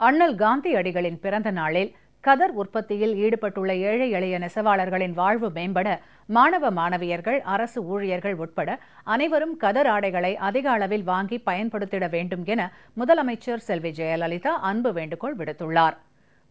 அண்ணல் காந்தியடிகளின் பிறந்த நாளில் கதர் உற்பத்தியில் ஈடுபட்டுள்ள ஏழை எளிய நெசவாளர்களின் வாழ்வு மேம்பட மாணவ மாணவியர்கள் அரசு ஊழியர்கள் உட்பட அனைவரும் கதர் ஆடைகளை அதிக அளவில் வாங்கி பயன்படுத்திட வேண்டும் என முதலமைச்சர் செல்வி ஜெயலலிதா அன்பு வேண்டுகோள் விடுத்துள்ளார்.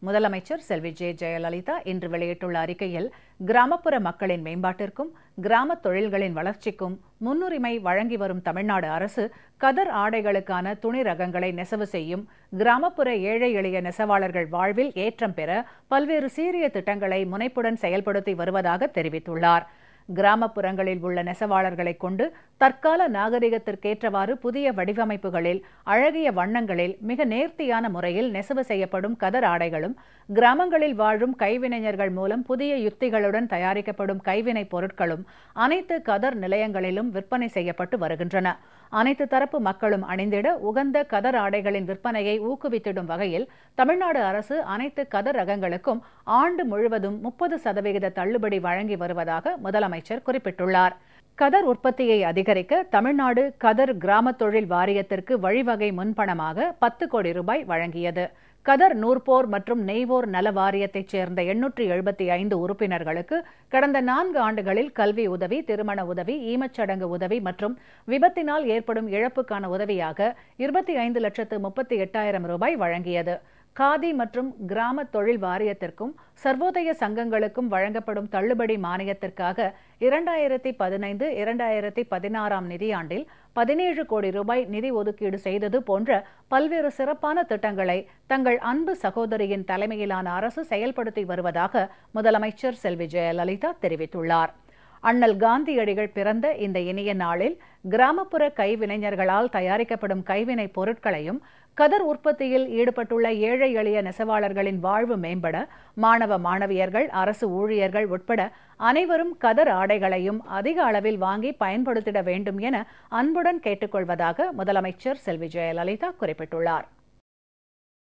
முதலமைச்சர் செல்வி ஜே ஜெயலலிதா இன்று வெளியிட்டுள்ள அறிக்கையில் கிராமப்புற மக்களின் மேம்பாட்டிற்கும் கிராம தொழில்களின் வளர்ச்சிக்கும் முன்னுரிமை வழங்கி வரும் தமிழ்நாடு அரசு கதர் ஆடைகளுக்கான துணி ரகங்களை நெசவு செய்யும் கிராமப்புற ஏழை எளிய நெசவாளர்கள் வாழ்வில் ஏற்றம் பெற பல்வேறு சீரிய திட்டங்களை முனைப்புடன் செயல்படுத்தி வருவதாக தெரிவித்துள்ளார். கிராமப்புறங்களில் உள்ள நெசவாளர்களை கொண்டு தற்கால நாகரிகத்திற்கேற்றவாறு புதிய வடிவமைப்புகளில் அழகிய வண்ணங்களில் மிக நேர்த்தியான முறையில் நெசவு செய்யப்படும் கதர் ஆடைகளும் கிராமங்களில் வாழும் கைவினைஞர்கள் மூலம் புதிய யுக்திகளுடன் தயாரிக்கப்படும் கைவினைப் பொருட்களும் அனைத்து கதர் நிலையங்களிலும் விற்பனை செய்யப்பட்டு வருகின்றன. அனைத்து தரப்பு மக்களும் அணிந்திட உகந்த கதர் ஆடைகளின் விற்பனையை ஊக்குவித்திடும் வகையில் தமிழ்நாடு அரசு அனைத்து கதர் ரகங்களுக்கும் ஆண்டு முழுவதும் முப்பது சதவிகித தள்ளுபடி வழங்கி வருவதாக முதலமைச்சர் அமைச்சர் குறிப்பிட்டுள்ளார். கதர் உற்பத்தியை அதிகரிக்க தமிழ்நாடு கதர் கிராம தொழில் வாரியத்திற்கு வழிவகை முன்பணமாக பத்து கோடி ரூபாய் வழங்கியது. கதர் நூற்போர் மற்றும் நெய்வோர் நல வாரியத்தைச் சேர்ந்த எண்ணூற்றி எழுபத்தி ஐந்து உறுப்பினர்களுக்கு கடந்த நான்கு ஆண்டுகளில் கல்வி உதவி திருமண உதவி ஈமச்சடங்கு உதவி மற்றும் விபத்தினால் ஏற்படும் இழப்புக்கான உதவியாக இருபத்தி ஐந்து லட்சத்து முப்பத்தி எட்டாயிரம் ரூபாய் வழங்கியது. காதி மற்றும் கிராம தொழில் வாரியத்திற்கும் சர்வோதய சங்கங்களுக்கும் வழங்கப்படும் தள்ளுபடி மானியத்திற்காக இரண்டாயிரத்தி பதினைந்து இரண்டாயிரத்தி பதினாறாம் நிதியாண்டில் பதினேழு கோடி ரூபாய் நிதி ஒதுக்கீடு செய்தது போன்ற பல்வேறு சிறப்பான திட்டங்களை தங்கள் அன்பு சகோதரியின் தலைமையிலான அரசு செயல்படுத்தி வருவதாக முதலமைச்சர் செல்வி ஜெயலலிதா தெரிவித்துள்ளார். அண்ணல் காந்தியடிகள் பிறந்த இந்த இனிய நாளில் கிராமப்புற கைவினைஞர்களால் தயாரிக்கப்படும் கைவினைப் பொருட்களையும் கதர் உற்பத்தியில் ஈடுபட்டுள்ள ஏழை எளிய நெசவாளர்களின் வாழ்வு மேம்பட மாணவ மாணவியர்கள் அரசு ஊழியர்கள் உட்பட அனைவரும் கதர் ஆடைகளையும் அதிக அளவில் வாங்கி பயன்படுத்திட வேண்டும் என அன்புடன் கேட்டுக்கொள்வதாக முதலமைச்சர் செல்வி ஜெயலலிதா குறிப்பிட்டுள்ளார்.